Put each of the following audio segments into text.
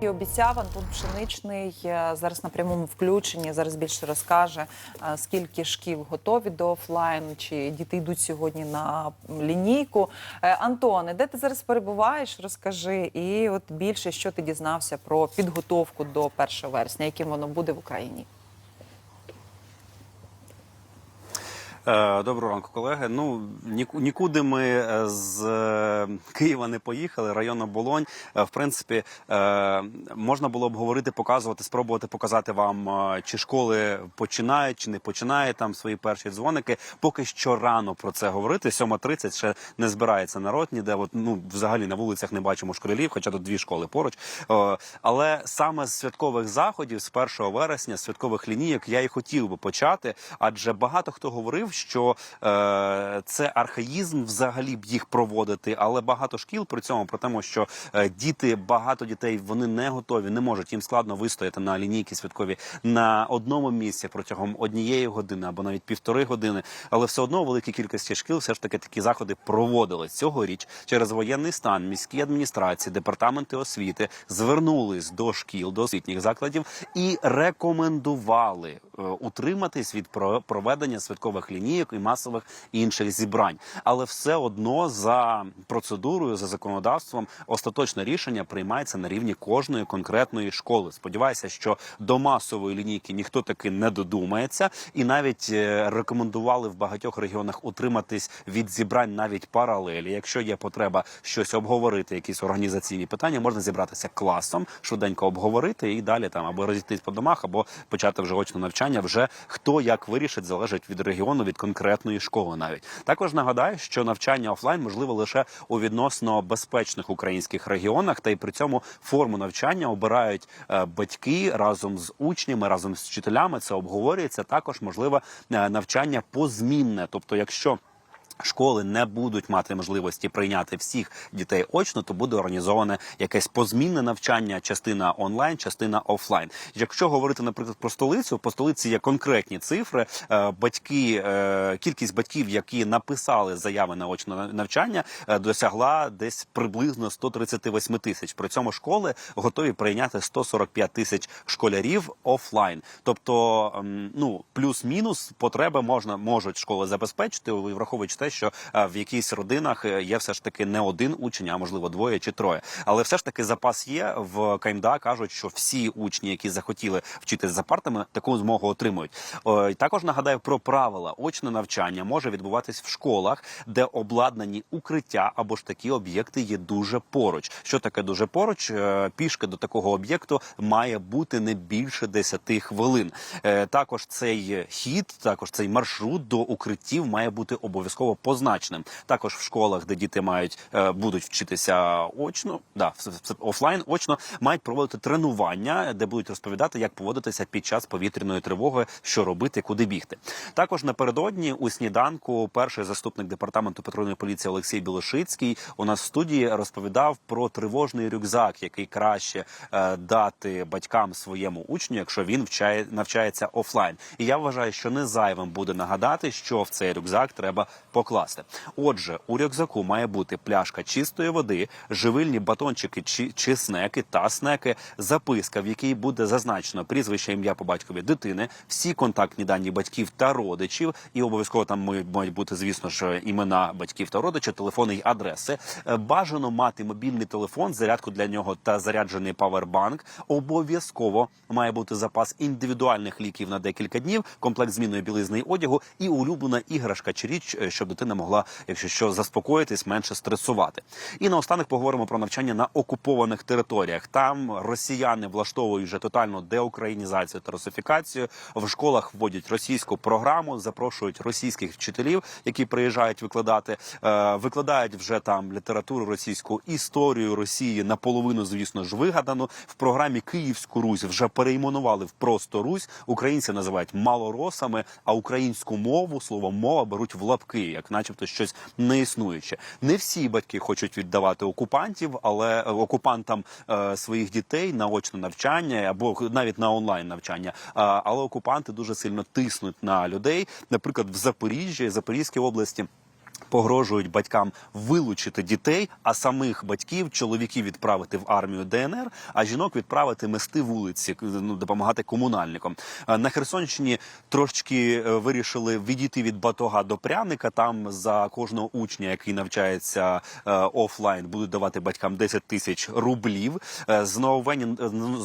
І обіцяв Антон Пшеничний е, зараз на прямому включенні. Зараз більше розкаже, е, скільки шкіл готові до офлайну, чи діти йдуть сьогодні на лінійку. Е, Антоне, де ти зараз перебуваєш? Розкажи, і от більше що ти дізнався про підготовку до 1 вересня, яким воно буде в Україні. Доброго ранку, колеги. Ну ніку- нікуди ми е, з е, Києва не поїхали. Район Оболонь. Е, В принципі, е, можна було б говорити, показувати, спробувати показати вам, е, чи школи починають, чи не починають там свої перші дзвоники. Поки що рано про це говорити. 7.30 ще не збирається народ ніде. От ну взагалі на вулицях не бачимо школярів, хоча тут дві школи поруч. Е, Але саме з святкових заходів, з 1 вересня, святкових лінійок, я і хотів би почати, адже багато хто говорив, що е, це архаїзм взагалі б їх проводити, але багато шкіл при цьому про тому, що е, діти, багато дітей вони не готові, не можуть їм складно вистояти на лінійки святкові на одному місці протягом однієї години або навіть півтори години. Але все одно великій кількості шкіл все ж таки такі заходи проводили цьогоріч через воєнний стан. Міські адміністрації, департаменти освіти звернулись до шкіл, до освітніх закладів і рекомендували е, утриматись від про- проведення святкових лінійок і масових інших зібрань. Але все одно за процедурою, за законодавством, остаточне рішення приймається на рівні кожної конкретної школи. Сподіваюся, що до масової лінійки ніхто таки не додумається, і навіть е, рекомендували в багатьох регіонах утриматись від зібрань навіть паралелі. Якщо є потреба щось обговорити, якісь організаційні питання, можна зібратися класом, швиденько обговорити і далі там або розійтись по домах, або почати вже очне навчання. Вже хто як вирішить, залежить від регіону, від конкретної школи. Навіть також нагадаю, що навчання офлайн можливо лише у відносно безпечних українських регіонах, та й при цьому форму навчання обирають е, батьки разом з учнями, разом з вчителями. Це обговорюється. Також можливе е, навчання позмінне, тобто, якщо Школи не будуть мати можливості прийняти всіх дітей очно, то буде організоване якесь позмінне навчання, частина онлайн, частина офлайн. Якщо говорити, наприклад, про столицю, по столиці є конкретні цифри. Е, Батьки, е, кількість батьків, які написали заяви на очне навчання, е, досягла десь приблизно 138 тисяч. При цьому школи готові прийняти 145 тисяч школярів офлайн. Тобто, ем, ну плюс-мінус потреби можна можуть школи забезпечити, враховуючи те, що е, в якійсь родинах е, є все ж таки не один учень, а можливо двоє чи троє. Але все ж таки запас є в КМДА. кажуть, що всі учні, які захотіли вчитися за партами, таку змогу отримують. Також нагадаю про правила. Очне навчання може відбуватись в школах, де обладнані укриття або ж такі об'єкти є дуже поруч. Що таке дуже поруч? Е, Пішки до такого об'єкту має бути не більше 10 хвилин. Також цей хід, також цей маршрут до укриттів має бути обов'язково позначеним. Також в школах, де діти мають е, будуть вчитися очно, да офлайн, очно мають проводити тренування, де будуть розповідати, як поводитися під час повітряної тривоги, що робити, куди бігти. Також напередодні у сніданку перший заступник департаменту патрульної поліції Олексій Білошицький у нас в студії розповідав про тривожний рюкзак, який краще е, дати батькам своєму учню, якщо він вчає навчається офлайн. І я вважаю, що не зайвим буде нагадати, що в цей рюкзак треба покласти. Отже, у рюкзаку має бути пляшка чистої води, живильні батончики чи, чи снеки та снеки, записка, в якій буде зазначено прізвище, ім'я по батькові дитини, всі контактні дані батьків та родичів, і обов'язково там мають бути, звісно ж, імена батьків та родичів, телефони й адреси. Е, Бажано мати мобільний телефон, зарядку для нього та заряджений павербанк. Обов'язково має бути запас індивідуальних ліків на декілька днів, комплект змінної білизни й одягу і улюблена іграшка чи річ, е, щоб дитина могла, якщо що, заспокоїтись, менше стресувати. І наостанок поговоримо про навчання на окупованих територіях. Там росіяни влаштовують вже тотальну деукраїнізацію та русифікацію. В школах вводять російську програму, запрошують російських вчителів, які приїжджають викладати, е, викладають вже там літературу російську, історію Росії наполовину, звісно ж, вигадану. В програмі Київську Русь вже перейменували в просто Русь. Українці називають малоросами, а українську мову слово мова беруть в лапки, як як, начебто, щось неіснуюче. Не всі батьки хочуть віддавати окупантів, але окупантам е, своїх дітей на очне навчання або навіть на онлайн навчання. А, але окупанти дуже сильно тиснуть на людей. Наприклад, в Запоріжжі, Запорізькій області. Погрожують батькам вилучити дітей, а самих батьків чоловіків відправити в армію ДНР, а жінок відправити мести вулиці, ну допомагати комунальникам. Е, На Херсонщині трошечки е, вирішили відійти від батога до пряника. Там за кожного учня, який навчається е, офлайн, будуть давати батькам 10 тисяч рублів. Е, З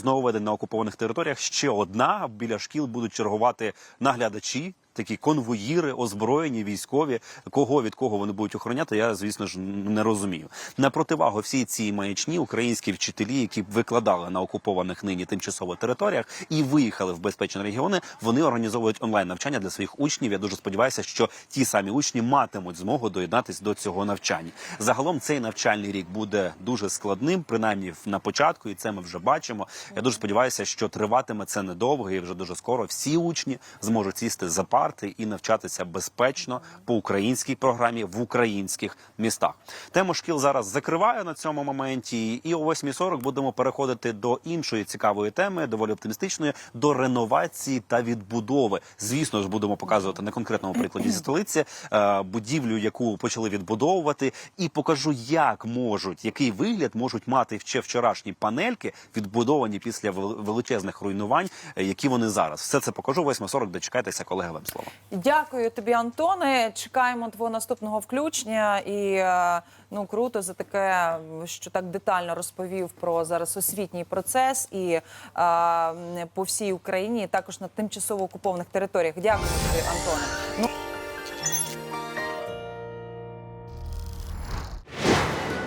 нововведень на окупованих територіях ще одна біля шкіл будуть чергувати наглядачі. Такі конвоїри, озброєні, військові, кого від кого вони будуть охороняти, я звісно ж не розумію. На противагу всій цій маячні українські вчителі, які викладали на окупованих нині тимчасово територіях і виїхали в безпечні регіони, вони організовують онлайн навчання для своїх учнів. Я дуже сподіваюся, що ті самі учні матимуть змогу доєднатись до цього навчання. Загалом цей навчальний рік буде дуже складним, принаймні на початку, і це ми вже бачимо. Я дуже сподіваюся, що триватиме це недовго, і вже дуже скоро всі учні зможуть сісти за парти і навчатися безпечно по українській програмі в українських містах. Тему шкіл зараз закриваю на цьому моменті, і о 8.40 будемо переходити до іншої цікавої теми, доволі оптимістичної, до реновації та відбудови. Звісно ж, будемо показувати на конкретному прикладі столиці е, будівлю, яку почали відбудовувати, і покажу, як можуть, який вигляд можуть мати ще вчорашні панельки, відбудовані після величезних руйнувань, е, які вони зараз. Все це покажу. 8.40, Дочекайтеся, колеги, вам слово. Дякую тобі, Антоне. Чекаємо твого наступного включення. І е, ну круто за таке, що так детально розповів про зараз освітній процес і а, по всій Україні, і також на тимчасово окупованих територіях. Дякую тобі, Антоне.